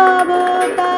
অবতার